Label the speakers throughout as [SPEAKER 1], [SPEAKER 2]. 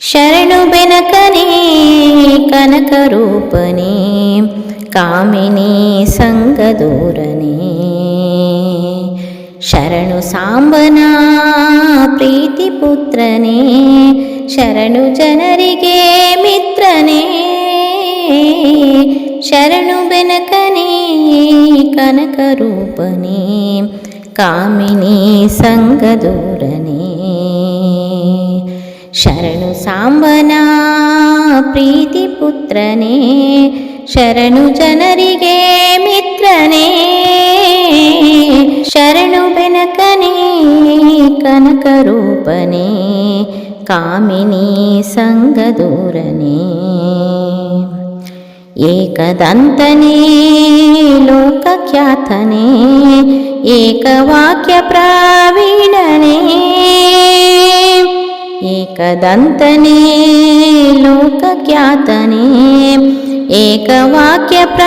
[SPEAKER 1] ಶರಣು ಬೆನಕನೇ ಕನಕರೂಪನೇ ಕಾಮಿನಿ ಸಂಗದೂರನೇ ಶರಣು ಸಾಂಬನ ಪ್ರೀತಿ ಪುತ್ರನೇ ಶರಣು ಜನರಿಗೆ ಮಿತ್ರನೇ ಶರಣು ಬೆನಕನೇ ಕನಕರೂಪನೇ ಕಾಮಿನಿ ಸಂಗದೂರನೇ ಶರಣು ಸಾಂಬನ ಪ್ರೀತಿ ಪುತ್ರನೇ ಶರಣು ಜನರಿಗೆ ಮಿತ್ರನೇ ಶರಣು ಬೆನಕನೇ ಕನಕರೂಪನೇ ಕಾಮಿನಿ ಸಂಗದೂರನೇ ಏಕದಂತನೇ ಲೋಕಖ್ಯಾತನೇ ಏಕವಾಕ್ಯ कदन्तने लोकख्यातने एकवाक्यप्रावीणने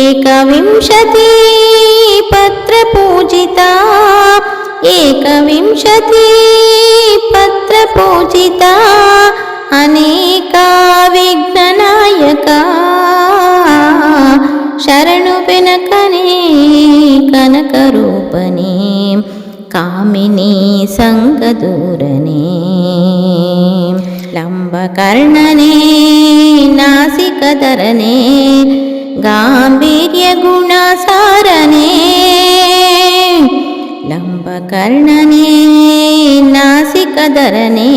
[SPEAKER 1] एकविंशति पत्रपूजिता एकविंशति पत्रपूजिता अनेका विघ्ननायका शरणुविनकने कनकरूपणीम् कामिनी सङ्गदूरने। लम्बकर्णने नासिकधरणे गाम्भीर्यगुणसारणे लम्बकर्णने नासिकधरणे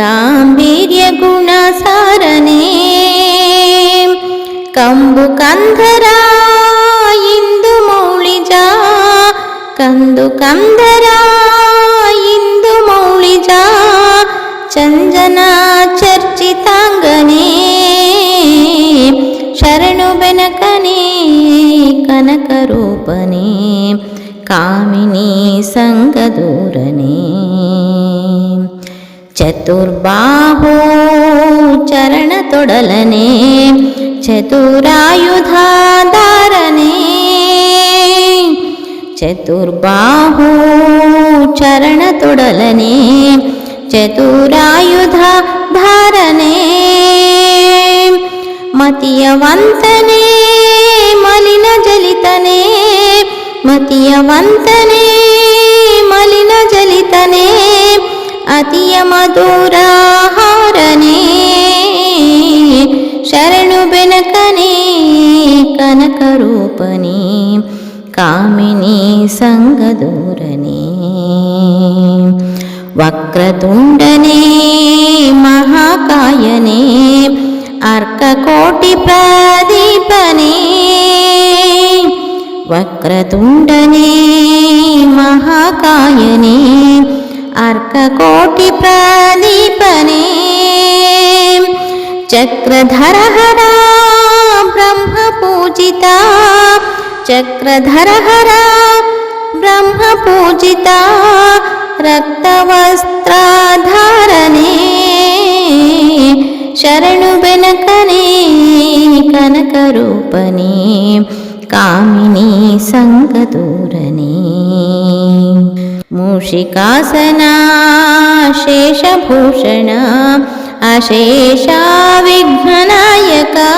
[SPEAKER 1] गाम्भीर्यगुणसारणे कम्बुकन्धरायि ಕಂದು ಕಂದರ ಇಂದು ಮೌಳಿಜ ಚಂಜನ ಚರ್ಚಿತಾಂಗನೇ ಶರಣು ಬೆನಕನೇ ಕನಕರೂಪನೇ ಕಾಮಿನಿ ಸಂಗದೂರನೇ ಚತುರ್ಬಾಹೋ ಚರಣತೊಡಲನೆ ಚತುರಾಯುಧಾಧಾರನೆ ಚತುರ್ಬಾಹೋ चतुर्बाहू चरणतोडलने चतुरायुधारणे मतीयवन्तने मलिनजलितने मतीयवन्तने मलिनजलितने अतियमधुराहारणे मधुराहारणे शरणुबेनकनी കാമിനി സംഗദൂരനേ വക്രതുണ്ടനേ മഹാകായനേ അർക്കകോട്ടി പ്രദീപനേ വക്രതുണ്ടനേ മഹാകായനേ അർക്കകോട്ടി പ്രദീപനേ ചക്രധരഹര ബ്രഹ്മപൂജിതാ चक्रधरहरा ब्रह्मपूजिता रक्तवस्त्राधारणे शरणुबिनकनी कनकरूपणे कामिनी सङ्गदूरणे मूषिकासना शेषभूषण अशेषा विघ्ननायका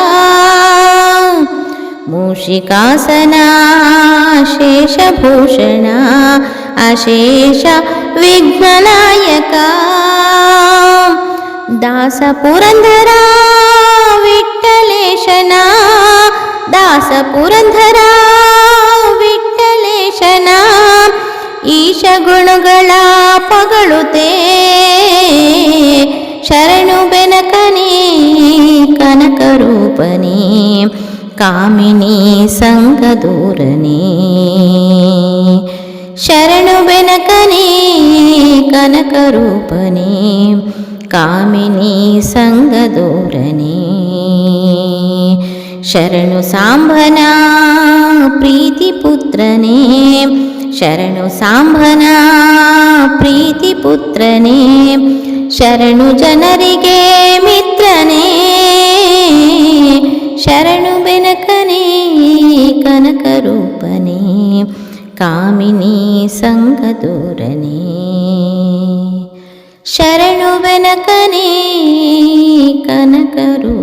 [SPEAKER 1] ಅಶೇಷ ವಿಘ್ನನಾಯಕ ದಾಸ ಪುರಂದರ ವಿಠಲೇಶನ ದಾಸ ಪುರಂದರ ವಿಠಲೇಶನ ಈಶ ಗುಣಗಳ ಪಗಳುತೆ ಶರಣು ಬೆನಕನೇ ಕನಕರೂಪನೇ कामिनी सङ्गदूरने शरणु बेनकनी कनकरूपे कामिनी सङ्गदूरने शरणु साम्भना प्रीतिपुत्रने शरणु साम्भना प्रीतिपुत्रे शरणु जनगे ಸಂಗದೂರನೇ ಶರಣು ಬೆನಕನೇ ಕನಕರು